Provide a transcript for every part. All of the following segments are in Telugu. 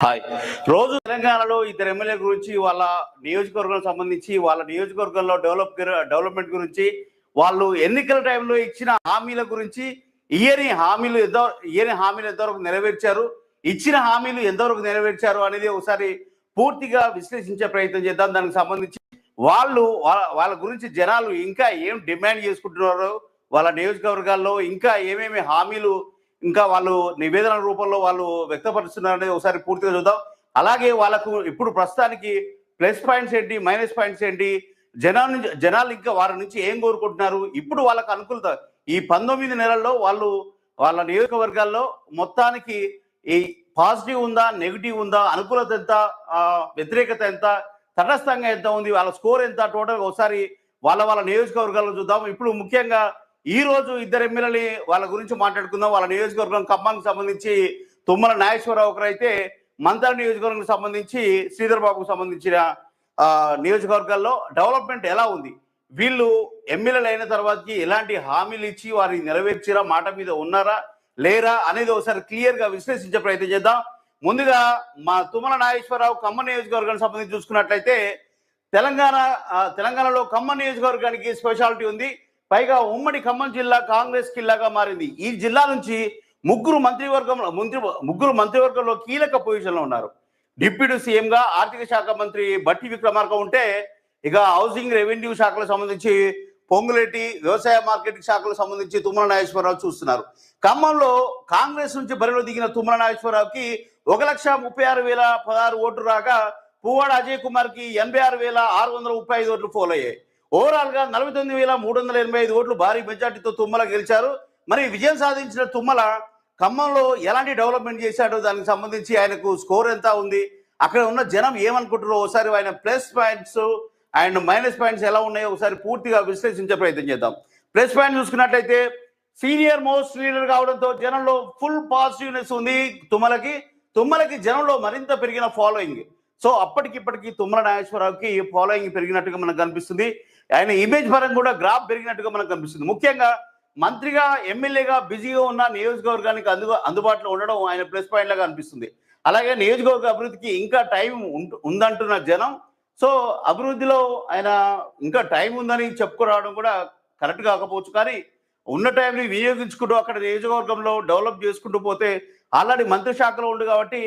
హాయ్. రోజు తెలంగాణలో ఇద్దరు ఎమ్మెల్యే గురించి వాళ్ళ నియోజకవర్గం సంబంధించి వాళ్ళ నియోజకవర్గంలో డెవలప్ డెవలప్మెంట్ గురించి వాళ్ళు ఎన్నికల టైంలో ఇచ్చిన హామీల గురించి ఇయని హామీలు ఎంత ఇయని హామీలు ఎంతవరకు నెరవేర్చారు ఇచ్చిన హామీలు ఎంతవరకు నెరవేర్చారు అనేది ఒకసారి పూర్తిగా విశ్లేషించే ప్రయత్నం చేద్దాం. దానికి సంబంధించి వాళ్ళు వాళ్ళ వాళ్ళ గురించి జనాలు ఇంకా ఏం డిమాండ్ చేసుకుంటున్నారు వాళ్ళ నియోజకవర్గాల్లో ఇంకా ఏమేమి హామీలు ఇంకా వాళ్ళు నివేదన రూపంలో వాళ్ళు వ్యక్తపరుస్తున్నారనేది ఒకసారి పూర్తిగా చూద్దాం. అలాగే వాళ్ళకు ఇప్పుడు ప్రస్తుతానికి ప్లస్ పాయింట్స్ ఏంటి మైనస్ పాయింట్స్ ఏంటి జనాల నుంచి జనాలు ఇంకా వారి నుంచి ఏం కోరుకుంటున్నారు? ఇప్పుడు వాళ్ళకు అనుకూలత ఈ పంతొమ్మిది నెలల్లో వాళ్ళు వాళ్ళ నియోజకవర్గాల్లో మొత్తానికి ఈ పాజిటివ్ ఉందా నెగిటివ్ ఉందా అనుకూలత ఎంత వ్యతిరేకత ఎంత తటస్థంగా ఎంత ఉంది వాళ్ళ స్కోర్ ఎంత టోటల్ ఒకసారి వాళ్ళ వాళ్ళ నియోజకవర్గాల్లో చూద్దాం. ఇప్పుడు ముఖ్యంగా ఈ రోజు ఇద్దరు ఎమ్మెల్యేని వాళ్ళ గురించి మాట్లాడుకుందాం. వాళ్ళ నియోజకవర్గం ఖమ్మానికి సంబంధించి తుమ్మల నాగేశ్వరరావు ఒకరైతే మంతర నియోజకవర్గం సంబంధించి శ్రీధర్ బాబుకు సంబంధించిన నియోజకవర్గాల్లో డెవలప్మెంట్ ఎలా ఉంది? వీళ్ళు ఎమ్మెల్యేలు అయిన తర్వాతకి ఎలాంటి హామీలు ఇచ్చి వారిని నెరవేర్చిరా? మాట మీద ఉన్నారా? లేరా? అనేది ఒకసారి క్లియర్గా విశ్లేషించే ప్రయత్నం చేద్దాం. ముందుగా మా తుమ్మల నాగేశ్వరరావు ఖమ్మం నియోజకవర్గానికి సంబంధించి చూసుకున్నట్లయితే తెలంగాణ తెలంగాణలో ఖమ్మం నియోజకవర్గానికి స్పెషాలిటీ ఉంది. పైగా ఉమ్మడి ఖమ్మం జిల్లా కాంగ్రెస్ కిల్లాగా మారింది. ఈ జిల్లా నుంచి ముగ్గురు మంత్రివర్గంలో మంత్రి ముగ్గురు మంత్రివర్గంలో కీలక పొజిషన్లో ఉన్నారు. డిప్యూటీ సీఎంగా ఆర్థిక శాఖ మంత్రి బట్టి విక్రమార్క ఉంటే ఇక హౌసింగ్ రెవెన్యూ శాఖలకు సంబంధించి పొంగులేటి వ్యవసాయ మార్కెటింగ్ శాఖలకు సంబంధించి తుమ్మల నాగేశ్వరరావు చూస్తున్నారు. ఖమ్మంలో కాంగ్రెస్ నుంచి బరిలో దిగిన తుమ్మల నాగేశ్వరరావుకి ఒక లక్ష ముప్పై ఆరు వేల పదహారు ఓట్లు రాగా పువ్వాడ అజయ్ కుమార్కి ఎనభై ఆరు వేల ఆరు వందల ముప్పై ఐదు ఓట్లు ఫోల్ అయ్యాయి ఓవరాల్గా నలభై తొమ్మిది వేల మూడు వందల ఎనభై ఐదు ఓట్లు భారీ మెజార్టీతో తుమ్మల గెలిచారు. మరి విజయం సాధించిన తుమ్మల ఖమ్మంలో ఎలాంటి డెవలప్మెంట్ చేశాడో దానికి సంబంధించి ఆయనకు స్కోర్ ఎంత ఉంది? అక్కడ ఉన్న జనం ఏమనుకుంటారో ఒకసారి ఆయన plus points and minus points ఎలా ఉన్నాయో ఒకసారి పూర్తిగా విశ్లేషించే ప్రయత్నం చేద్దాం. ప్లస్ పాయింట్ చూసుకున్నట్లయితే సీనియర్ మోస్ట్ లీడర్ కావడంతో జనంలో ఫుల్ పాజిటివ్నెస్ ఉంది తుమ్మలకి. తుమ్మలకి జనంలో మరింత పెరిగిన ఫాలోయింగ్. సో అప్పటికిప్పటికి తుమ్మల నాగేశ్వరరావుకి ఫాలోయింగ్ పెరిగినట్టుగా మనకు కనిపిస్తుంది. ఆయన ఇమేజ్ పరంగా కూడా గ్రాఫ్ పెరిగినట్టుగా మనకు కనిపిస్తుంది. ముఖ్యంగా మంత్రిగా ఎమ్మెల్యేగా బిజీగా ఉన్న నియోజకవర్గానికి అందు అందుబాటులో ఉండడం ఆయన ప్లస్ పాయింట్ లాగా అనిపిస్తుంది. అలాగే నియోజకవర్గ అభివృద్ధికి ఇంకా టైం ఉందంటున్న జనం. సో అభివృద్ధిలో ఆయన ఇంకా టైం ఉందని చెప్పుకురావడం కూడా కరెక్ట్ కాకపోవచ్చు. కానీ ఉన్న టైంని వినియోగించుకుంటూ అక్కడ నియోజకవర్గంలో డెవలప్ చేసుకుంటూ పోతే ఆల్రెడీ మంత్రి శాఖలో ఉంది కాబట్టి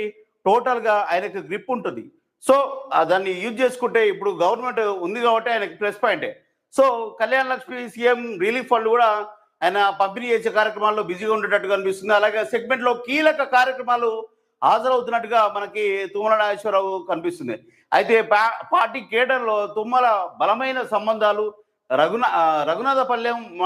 టోటల్గా ఆయనకు గ్రిప్ ఉంటుంది. సో దాన్ని యూజ్ చేసుకుంటే ఇప్పుడు గవర్నమెంట్ ఉంది కాబట్టి ఆయనకి ప్లస్ పాయింటే. So Kalyana Lakshmi CM relief fund కూడా ఆయన పంపిణీ చేసే కార్యక్రమాల్లో బిజీగా ఉండేటట్టు కనిపిస్తుంది అలాగే సెగ్మెంట్లో కీలక కార్యక్రమాలు హాజరవుతున్నట్టుగా మనకి తుమ్మల నాగేశ్వరరావు కనిపిస్తుంది. అయితే పా- పార్టీ కేటర్లో తుమ్మల బలమైన సంబంధాలు రఘునా రఘునాథపల్లెం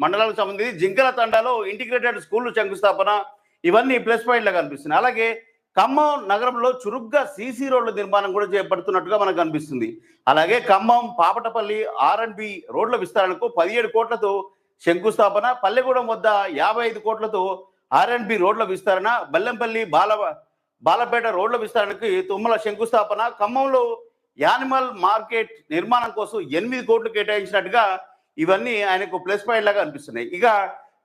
మండలాలకు సంబంధించి జింకల తండాలో ఇంటిగ్రేటెడ్ స్కూల్ శంకుస్థాపన ఇవన్నీ ప్లస్ పాయింట్గా కనిపిస్తున్నాయి. అలాగే ఖమ్మం నగరంలో చురుగ్గా సీసీ రోడ్ల నిర్మాణం కూడా చేపడుతున్నట్టుగా మనకు కనిపిస్తుంది అలాగే Khammam Papatapalli R and B రోడ్ల విస్తరణకు పదిహేడు కోట్లతో శంకుస్థాపన పల్లెగూడెం వద్ద యాభై ఐదు కోట్లతో ఆర్ అండ్ బి రోడ్ల విస్తరణ బెల్లంపల్లి బాల బాలపేట రోడ్ల విస్తరణకి తుమ్మల శంకుస్థాపన ఖమ్మంలో యానిమల్ మార్కెట్ నిర్మాణం కోసం ఎనిమిది కోట్లు కేటాయించినట్టుగా ఇవన్నీ ఆయనకు ప్లస్ పాయింట్ లాగా అనిపిస్తున్నాయి. ఇక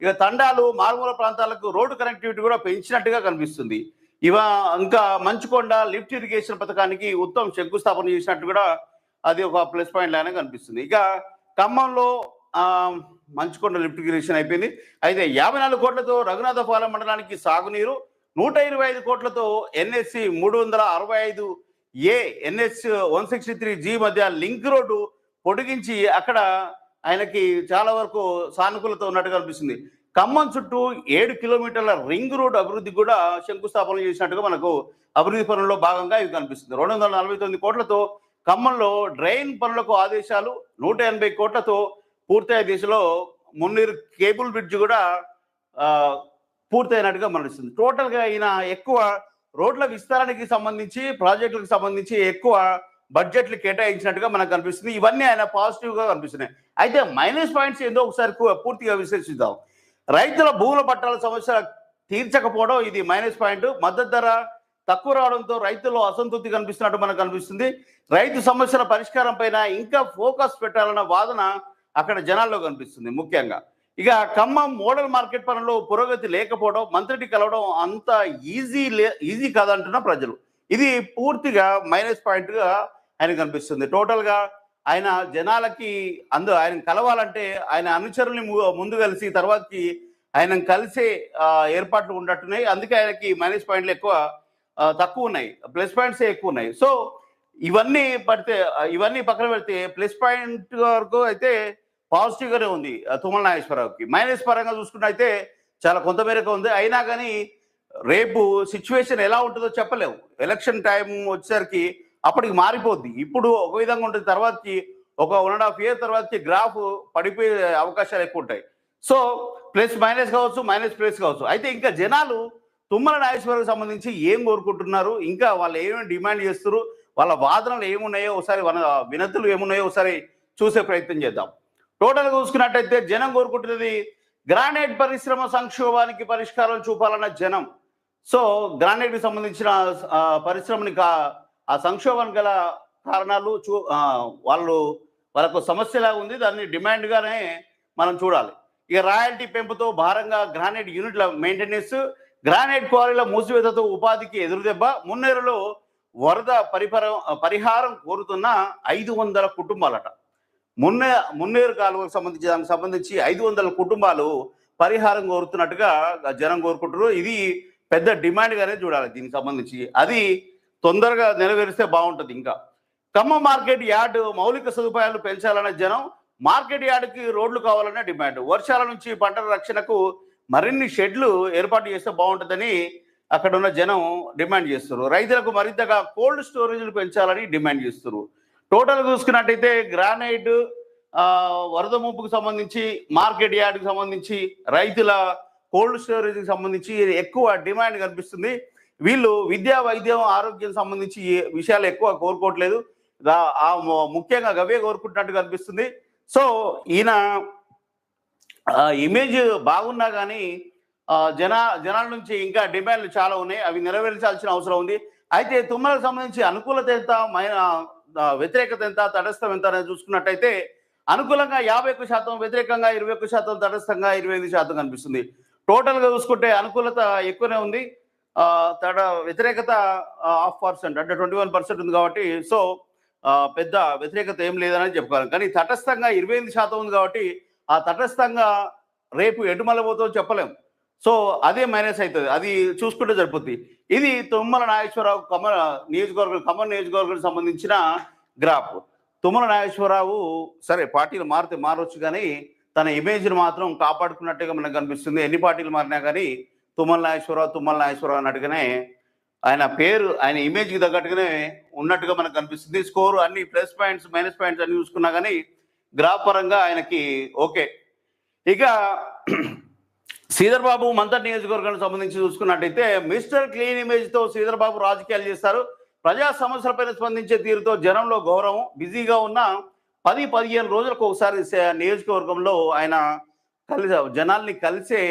ఇక తండాలు మారుమూల ప్రాంతాలకు రోడ్డు కనెక్టివిటీ కూడా పెంచినట్టుగా కనిపిస్తుంది. ఇవ ఇంకా మంచుకొండ లిఫ్ట్ ఇరిగేషన్ పథకానికి ఉత్తమ శంకుస్థాపన చేసినట్టు కూడా అది ఒక ప్లస్ పాయింట్ లానే కనిపిస్తుంది. ఇక ఖమ్మంలో మంచుకొండ లిఫ్ట్ ఇరిగేషన్ అయిపోయింది. అయితే యాభై నాలుగు కోట్లతో రఘునాథపాలెం మండలానికి సాగునీరు నూట ఇరవై ఐదు కోట్లతో ఎన్ఎస్సి మూడు వందల అరవై ఐదు A NS one sixty three G మధ్య లింక్ రోడ్డు పొడిగించి అక్కడ ఆయనకి చాలా వరకు సానుకూలత ఉన్నట్టుగా కనిపిస్తుంది ఖమ్మం చుట్టూ ఏడు కిలోమీటర్ల రింగ్ రోడ్ అభివృద్ధి కూడా శంకుస్థాపన చేసినట్టుగా మనకు అభివృద్ధి పనుల్లో భాగంగా ఇవి కనిపిస్తుంది. రెండు వందల నలభై తొమ్మిది కోట్లతో ఖమ్మంలో డ్రైన్ పనులకు ఆదేశాలు నూట ఎనభై కోట్లతో పూర్తయ్యే దిశలో మున్నీరు కేబుల్ బ్రిడ్జ్ కూడా పూర్తయినట్టుగా మనస్తుంది టోటల్గా ఈయన ఎక్కువ రోడ్ల విస్తరణకి సంబంధించి ప్రాజెక్టులకు సంబంధించి ఎక్కువ బడ్జెట్లు కేటాయించినట్టుగా మనకు కనిపిస్తుంది. ఇవన్నీ ఆయన పాజిటివ్గా కనిపిస్తున్నాయి. అయితే మైనస్ పాయింట్స్ ఏందో ఒకసారి పూర్తిగా విశ్లేషిద్దాం. రైతుల భూముల పట్టాల సమస్య తీర్చకపోవడం ఇది మైనస్ పాయింట్. మద్దతు ధర తక్కువ రావడంతో రైతుల్లో అసంతృప్తి కనిపిస్తున్నట్టు మనకు కనిపిస్తుంది. రైతు సమస్యల పరిష్కారం పైన ఇంకా ఫోకస్ పెట్టాలన్న వాదన అక్కడ జనాల్లో కనిపిస్తుంది ముఖ్యంగా. ఇక ఖమ్మం మోడల్ మార్కెట్ పనుల్లో పురోగతి లేకపోవడం మంత్రిని కలవడం అంత ఈజీ లే ఈజీ కాదంటున్న ప్రజలు. ఇది పూర్తిగా మైనస్ పాయింట్గా ఆయన కనిపిస్తుంది. టోటల్గా ఆయన జనాలకి అందు ఆయన కలవాలంటే ఆయన అనుచరుల్ని ము- ముందు కలిసి తర్వాతకి ఆయన కలిసే ఏర్పాట్లు ఉన్నట్టున్నాయి. అందుకే ఆయనకి మైనస్ పాయింట్లు ఎక్కువ తక్కువ ఉన్నాయి. ప్లస్ పాయింట్సే ఎక్కువ ఉన్నాయి. సో ఇవన్నీ పడితే ఇవన్నీ పక్కన పెడితే ప్లస్ పాయింట్ వరకు అయితే పాజిటివ్గానే ఉంది తుమ్మల నాగేశ్వరరావుకి. మైనస్ పరంగా చూసుకుంటే అయితే చాలా కొంతమేరకు ఉంది. అయినా కానీ రేపు సిచ్యువేషన్ ఎలా ఉంటుందో చెప్పలేము ఎలక్షన్ టైం వచ్చేసరికి అప్పటికి మారిపోద్ది. ఇప్పుడు ఒక విధంగా ఉంటుంది. తర్వాతకి ఒక వన్ అండ్ హాఫ్ ఇయర్ తర్వాత గ్రాఫ్ పడిపోయే అవకాశాలు ఎక్కువ ఉంటాయి. సో ప్లస్ మైనస్ కావచ్చు మైనస్ ప్లస్ కావచ్చు. అయితే ఇంకా జనాలు తుమ్మల నాగేశ్వరకు సంబంధించి ఏం కోరుకుంటున్నారు? ఇంకా వాళ్ళు ఏమేమి డిమాండ్ చేస్తారు వాళ్ళ వాదనలు ఏమున్నాయో ఒకసారి వినతులు ఏమున్నాయో ఒకసారి చూసే ప్రయత్నం చేద్దాం. టోటల్ చూసుకున్నట్టయితే జనం కోరుకుంటున్నది గ్రానైట్ పరిశ్రమ సంక్షోభానికి పరిష్కారం చూపాలన్న జనం. సో గ్రానైట్కి సంబంధించిన పరిశ్రమని కా ఆ సంక్షోభానికి గల కారణాలు చూ వాళ్ళు వాళ్ళకు సమస్యలా ఉంది. దాన్ని డిమాండ్గానే మనం చూడాలి. ఇక రాయల్టీ పెంపుతో భారంగా గ్రానైట్ యూనిట్ల మెయింటెనెన్స్ గ్రానైట్ క్వారీల మూసివేతతో ఉపాధికి ఎదురుదెబ్బ మున్నేరులో వరద పరిపరం పరిహారం కోరుతున్న ఐదు వందల కుటుంబాలట. మున్నే మున్నేరు కాలువకు సంబంధించి దానికి సంబంధించి ఐదు వందల కుటుంబాలు పరిహారం కోరుతున్నట్టుగా జనం కోరుకుంటారు ఇది పెద్ద డిమాండ్గానే చూడాలి దీనికి సంబంధించి. అది తొందరగా నెరవేరిస్తే బాగుంటుంది ఇంకా. ఖమ్మం మార్కెట్ యార్డ్ మౌలిక సదుపాయాలు పెంచాలన్న జనం మార్కెట్ యార్డ్కి రోడ్లు కావాలన్న డిమాండ్. వర్షాల నుంచి పంటల రక్షణకు మరిన్ని షెడ్లు ఏర్పాటు చేస్తే బాగుంటుందని అక్కడ ఉన్న జనం డిమాండ్ చేస్తారు రైతులకు మరింతగా కోల్డ్ స్టోరేజ్లు పెంచాలని డిమాండ్ చేస్తారు టోటల్ చూసుకున్నట్టయితే గ్రానైట్ వరద ముంపుకు సంబంధించి మార్కెట్ యార్డ్కి సంబంధించి రైతుల కోల్డ్ స్టోరేజ్కి సంబంధించి ఎక్కువ డిమాండ్ కనిపిస్తుంది. వీళ్ళు విద్యా వైద్యం ఆరోగ్యం సంబంధించి విషయాలు ఎక్కువ కోరుకోవట్లేదు. ఆ ముఖ్యంగా గవే కోరుకుంటున్నట్టు కనిపిస్తుంది సో ఈయన ఇమేజ్ బాగున్నా కానీ జన జనాల నుంచి ఇంకా డిమాండ్లు చాలా ఉన్నాయి. అవి నెరవేర్చాల్సిన అవసరం ఉంది. అయితే తుమ్మలకు సంబంధించి అనుకూలత ఎంత మైన వ్యతిరేకత ఎంత తటస్థం ఎంత అనేది చూసుకున్నట్టయితే అనుకూలంగా యాభై ఒక్క శాతం వ్యతిరేకంగా ఇరవై ఒక్క శాతం తటస్థంగా ఇరవై ఎనిమిది శాతం కనిపిస్తుంది. టోటల్గా చూసుకుంటే అనుకూలత ఎక్కువనే ఉంది. తడ వ్యతిరేకత హాఫ్ పర్సెంట్ అంటే ట్వంటీ వన్ పర్సెంట్ ఉంది కాబట్టి సో పెద్ద వ్యతిరేకత ఏం లేదని చెప్పుకోవాలి. కానీ తటస్థంగా ఇరవై ఎనిమిది శాతం ఉంది కాబట్టి ఆ తటస్థంగా రేపు ఎటుమలబోతో చెప్పలేం. సో అదే మైనస్ అవుతుంది అది చూసుకుంటే సరిపోద్ది. ఇది తుమ్మల నాగేశ్వరరావు కమల నియోజకవర్గం ఖమ్మం నియోజకవర్గం సంబంధించిన గ్రాఫ్ తుమ్మల నాగేశ్వరరావు సరే పార్టీలు మారితే మారవచ్చు కానీ తన ఇమేజ్ని మాత్రం కాపాడుకున్నట్టుగా మనకు కనిపిస్తుంది. ఎన్ని పార్టీలు మారినా కానీ తుమ్మల నాగేశ్వరరావు తుమ్మల నాగేశ్వరరావు అన్నట్టుగానే ఆయన పేరు ఆయన ఇమేజ్కి తగ్గట్టుగానే ఉన్నట్టుగా మనకు కనిపిస్తుంది. స్కోరు అన్ని ప్లస్ పాయింట్స్ మైనస్ పాయింట్స్ అన్ని చూసుకున్నా కానీ గ్రాఫ్ పరంగా ఆయనకి ఓకే. ఇక శ్రీధర్ బాబు మంతర్ నియోజకవర్గానికి సంబంధించి చూసుకున్నట్టయితే మిస్టర్ క్లీన్ ఇమేజ్తో శ్రీధర్ బాబు రాజకీయాలు చేస్తారు. ప్రజా సమస్యలపైన స్పందించే తీరుతో జనంలో గౌరవం బిజీగా ఉన్న పది పదిహేను రోజులకు ఒకసారి నియోజకవర్గంలో ఆయన కలిసి జనాల్ని కలిసే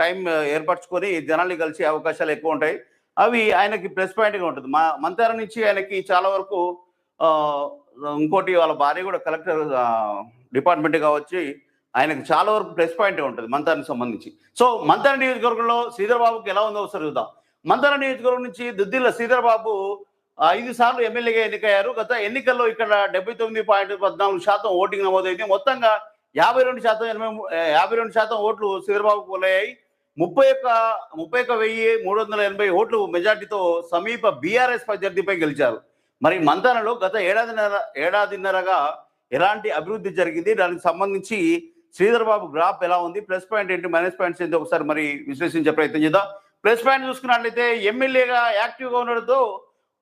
టైం ఏర్పరచుకొని జనాల్ని కలిసే అవకాశాలు ఎక్కువ ఉంటాయి. అవి ఆయనకి ప్లస్ పాయింట్గా ఉంటుంది. మా మంతార నుంచి ఆయనకి చాలా వరకు ఇంకోటి వాళ్ళ భార్య కూడా కలెక్టర్ డిపార్ట్మెంట్ వచ్చి ఆయనకు చాలా వరకు ప్లస్ పాయింట్ ఉంటుంది మంతానికి సంబంధించి. సో మంతార నియోజకవర్గంలో శ్రీధర్ బాబుకి ఎలా ఉందో ఒకసారి చూద్దాం. మంతార నియోజకవర్గం నుంచి దుద్దిల్ల శ్రీధర్ బాబు ఐదు సార్లు ఎమ్మెల్యేగా ఎన్నికయ్యారు. గత ఎన్నికల్లో ఇక్కడ డెబ్బై తొమ్మిది పాయింట్ పద్నాలుగు శాతం ఓటింగ్ నమోదైంది. మొత్తంగా యాభై రెండు శాతం ఎనభై యాభై రెండు శాతం ఓట్లు శ్రీధర్బాబు పోలయ్యాయి. ముప్పై ఒక్క ముప్పై ఒక్క వెయ్యి మూడు వందల ఎనభై ఓట్లు మెజార్టీతో సమీప బీఆర్ఎస్ ప్రత్యర్థిపై గెలిచారు. మరి మంతనలో గత ఏడాదిన్నర ఏడాదిన్నరగా ఎలాంటి అభివృద్ధి జరిగింది? దానికి సంబంధించి శ్రీధర్ బాబు గ్రాఫ్ ఎలా ఉంది? ప్లస్ పాయింట్ ఏంటి? మైనస్ పాయింట్స్ ఏంటి? ఒకసారి మరి విశ్లేషించే ప్రయత్నం చేద్దాం. ప్లస్ పాయింట్ చూసుకున్నట్లయితే ఎమ్మెల్యేగా యాక్టివ్గా ఉండడంతో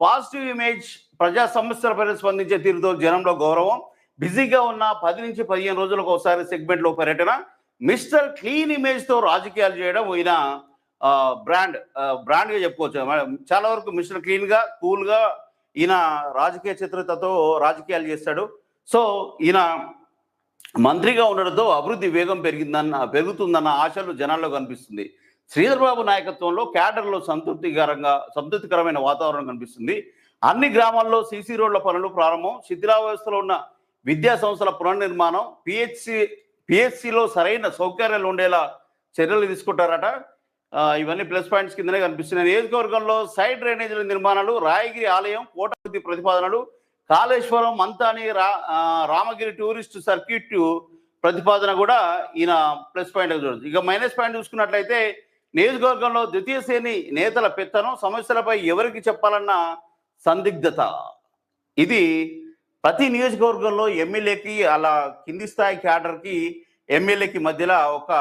పాజిటివ్ ఇమేజ్ ప్రజా సమస్యలపై స్పందించే తీరుతో జనంలో గౌరవం. బిజీగా ఉన్న పది నుంచి పదిహేను రోజులకు ఒకసారి సెగ్మెంట్లో పర్యటన. మిస్టర్ క్లీన్ ఇమేజ్తో రాజకీయాలు చేయడం ఈయన బ్రాండ్ బ్రాండ్గా బ్రాండ్గా చెప్పుకోవచ్చు. చాలా వరకు మిస్టర్ క్లీన్గా కూల్గా ఈయన రాజకీయ చిత్రతతో రాజకీయాలు చేస్తాడు. సో ఈయన మంత్రిగా ఉండడంతో అభివృద్ధి వేగం పెరిగిందన్న పెరుగుతుందన్న ఆశలు జనాల్లో కనిపిస్తుంది. శ్రీధర్బాబు నాయకత్వంలో క్యాడర్లో సంతృప్తికరంగా సంతృప్తికరమైన వాతావరణం కనిపిస్తుంది. అన్ని గ్రామాల్లో సీసీ రోడ్ల పనులు ప్రారంభం. శిథిలావస్థలో ఉన్న విద్యా సంస్థల పునర్నిర్మాణం పిహెచ్సి పిహెచ్సిలో సరైన సౌకర్యాలు ఉండేలా చర్యలు తీసుకుంటారట. ఇవన్నీ ప్లస్ పాయింట్స్ కిందనే కనిపిస్తున్నాయి. నియోజకవర్గంలో సైడ్ డ్రైనేజీల నిర్మాణాలు రాయగిరి ఆలయం కోటాభివృద్ధి ప్రతిపాదనలు కాళేశ్వరం మంతాని రా రామగిరి టూరిస్ట్ సర్క్యూట్ ప్రతిపాదన కూడా ఈయన ప్లస్ పాయింట్ చూడదు ఇక మైనస్ పాయింట్ చూసుకున్నట్లయితే నియోజకవర్గంలో ద్వితీయ శ్రేణి నేతల పెత్తనం సమస్యలపై ఎవరికి చెప్పాలన్న సందిగ్ధత? ఇది ప్రతి నియోజకవర్గంలో ఎమ్మెల్యేకి అలా కింది స్థాయి క్యాడర్కి ఎమ్మెల్యేకి మధ్యలో ఒక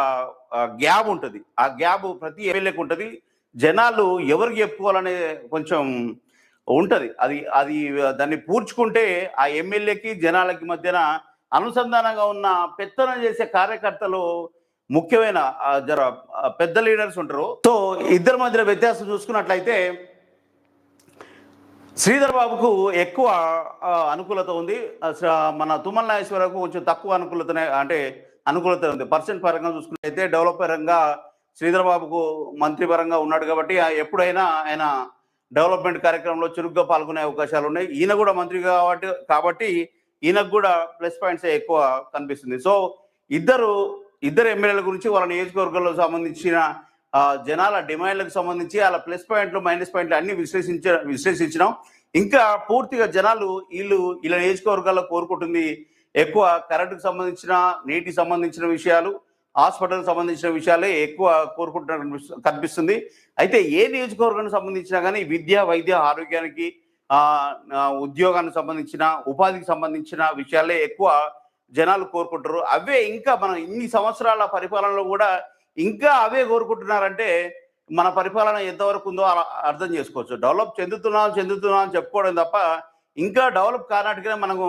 గ్యాప్ ఉంటుంది. ఆ గ్యాప్ ప్రతి ఎమ్మెల్యేకి ఉంటుంది. జనాలు ఎవరికి చెప్పుకోవాలనే కొంచెం ఉంటుంది. అది అది దాన్ని పూడ్చుకుంటే ఆ ఎమ్మెల్యేకి జనాలకి మధ్యన అనుసంధానంగా ఉన్న పెత్తనం చేసే కార్యకర్తలు ముఖ్యమైన జర పెద్ద లీడర్స్ ఉంటారు. సో ఇద్దరి మధ్యలో వ్యత్యాసం చూసుకున్నట్లయితే శ్రీధర్ బాబుకు ఎక్కువ అనుకూలత ఉంది. మన తుమ్మల నాగేశ్వరరావుకు కొంచెం తక్కువ అనుకూలతనే అంటే అనుకూలత ఉంది. పర్సెంట్ పరంగా చూసుకున్నట్లయితే డెవలప్ పరంగా శ్రీధర్ బాబుకు మంత్రి పరంగా ఉన్నాడు కాబట్టి ఆ ఎప్పుడైనా ఆయన డెవలప్మెంట్ కార్యక్రమంలో చురుగ్గా పాల్గొనే అవకాశాలు ఉన్నాయి. ఈయన కూడా మంత్రి కాబట్టి కాబట్టి ఈయనకు కూడా ప్లస్ పాయింట్స్ ఎక్కువ కనిపిస్తుంది. సో ఇద్దరు ఇద్దరు ఎమ్మెల్యేల గురించి వాళ్ళ నియోజకవర్గంలో సంబంధించిన జనాల డిమాండ్లకు సంబంధించి వాళ్ళ ప్లస్ పాయింట్లు మైనస్ పాయింట్లు అన్ని విశ్లేషించ విశ్లేషించడం ఇంకా పూర్తిగా జనాలు వీళ్ళు ఇలా నియోజకవర్గాల్లో కోరుకుంటుంది ఎక్కువ కరెంటుకు సంబంధించిన నీటికి సంబంధించిన విషయాలు హాస్పిటల్కి సంబంధించిన విషయాలే ఎక్కువ కోరుకుంటున్నట్టు కనిపిస్తుంది. అయితే ఏ నియోజకవర్గానికి సంబంధించినా కానీ విద్య వైద్య ఆరోగ్యానికి ఉద్యోగానికి సంబంధించిన ఉపాధికి సంబంధించిన విషయాలే ఎక్కువ జనాలు కోరుకుంటారు. అవే ఇంకా మనం ఇన్ని సంవత్సరాల పరిపాలనలో కూడా ఇంకా అవే కోరుకుంటున్నారంటే మన పరిపాలన ఎంతవరకు ఉందో అర్థం చేసుకోవచ్చు. డెవలప్ చెందుతున్నాం చెందుతున్నాం అని చెప్పుకోవడం తప్ప ఇంకా డెవలప్ కానట్టుగానే మనము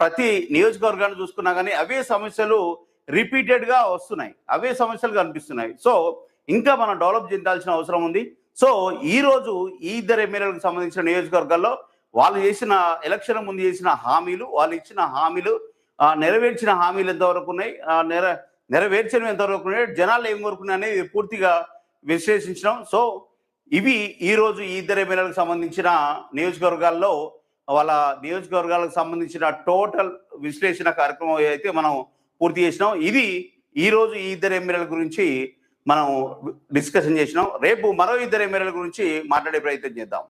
ప్రతి నియోజకవర్గాన్ని చూసుకున్నా కానీ అవే సమస్యలు రిపీటెడ్గా వస్తున్నాయి. అవే సమస్యలు కనిపిస్తున్నాయి సో ఇంకా మనం డెవలప్ చెందాల్సిన అవసరం ఉంది. సో ఈ రోజు ఈ ఇద్దరు ఎమ్మెల్యేలకు సంబంధించిన నియోజకవర్గాల్లో వాళ్ళు చేసిన ఎలక్షన్ ముందు చేసిన హామీలు వాళ్ళు ఇచ్చిన హామీలు నెరవేర్చిన హామీలు ఎంతవరకు ఉన్నాయి? నెర నెరవేర్చడం ఎంతవరకు ఉన్నాయి జనాలు ఏం కోరుకున్నాయి అనేది పూర్తిగా విశ్లేషించడం. సో ఇవి ఈ రోజు ఈ ఇద్దరు ఎమ్మెల్యేలకు సంబంధించిన నియోజకవర్గాల్లో వాళ్ళ నియోజకవర్గాలకు సంబంధించిన టోటల్ విశ్లేషణ కార్యక్రమం అయితే మనం పూర్తి చేసినాం ఇది ఈరోజు ఈ ఇద్దరు ఎమ్మెల్యేల గురించి మనం డిస్కషన్ చేసినాం. రేపు మరో ఇద్దరు ఎమ్మెల్యేల గురించి మాట్లాడే ప్రయత్నం చేద్దాం.